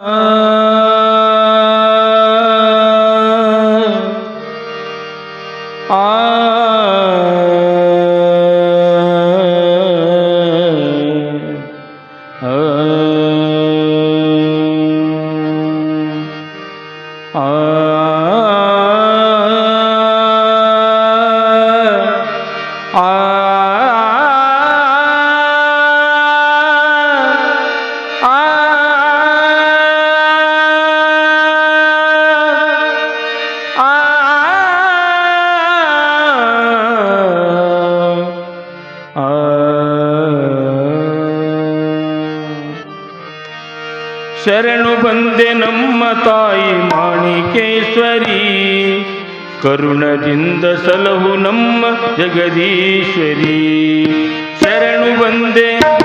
Uh... ಶರಣು ಬಂದೆ ನಮ್ಮ ತಾಯಿ ಮಾಣಿಕೇಶ್ವರಿ. ಕರುಣದಿಂದ ಸಲಹು ನಮ್ಮ ಜಗದೀಶ್ವರಿ. ಶರಣು ಬಂದೆ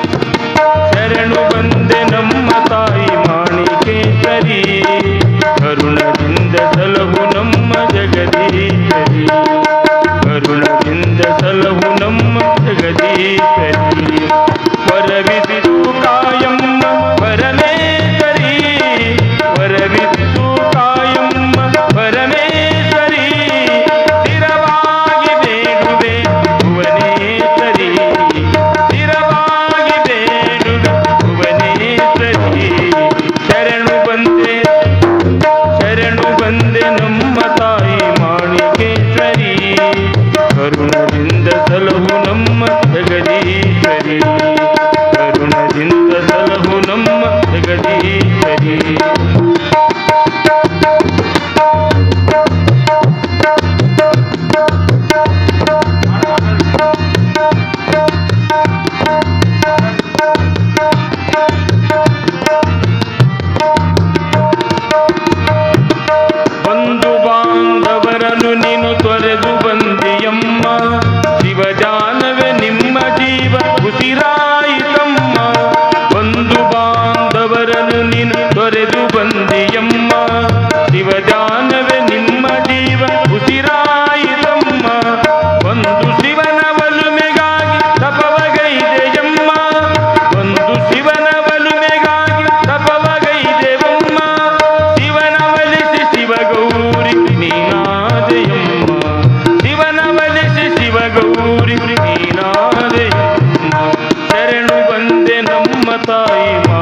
তাই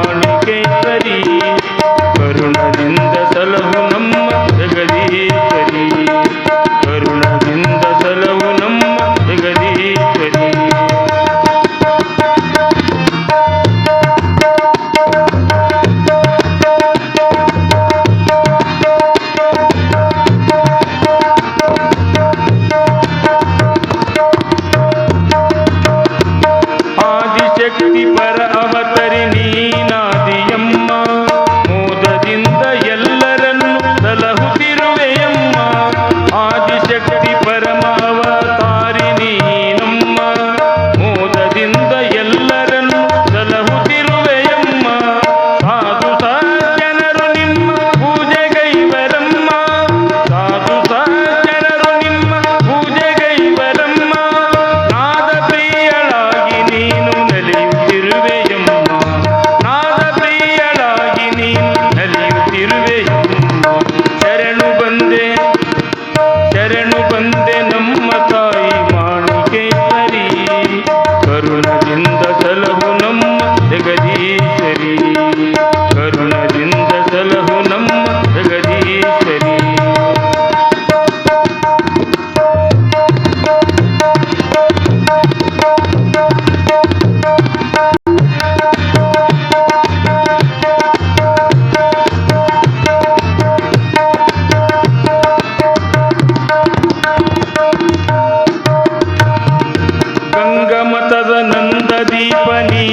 దీప నీ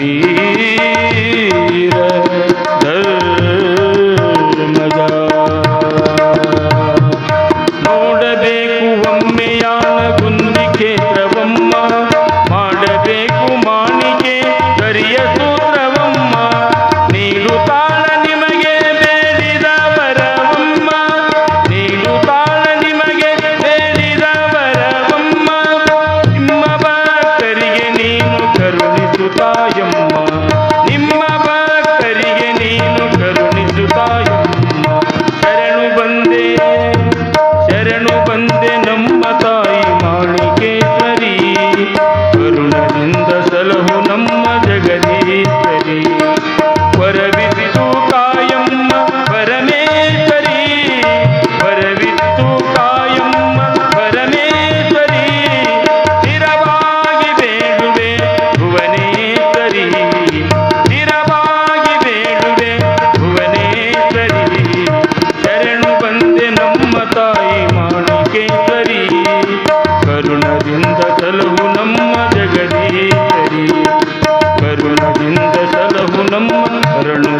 वीर धर्मजा ನೋಡಬೇಕು ಒಮ್ಮೆಯಾನ ಗುಂದಿ ಕ್ಷೇತ್ರವಮ್ಮ ಮಾಡಬೇಕು ಮಾಣಿಕೆ ಕರಿಯ ಸೂತ್ರವಮ್ಮ. ನೀಡು ತಾಳ ನಿಮಗೆ ಬೇಡಿದ ವರವಮ್ಮ. ನೀಡು ತಾಳ ನಿಮಗೆ ಬೇಡಿದ ವರವಮ್ಮ. ನಿಮ್ಮ ಭಕ್ತರಿಗೆ ನೀನು ಕರುಣಿಸುತ್ತಾಯ ನಮ್ಮ ಅರಳು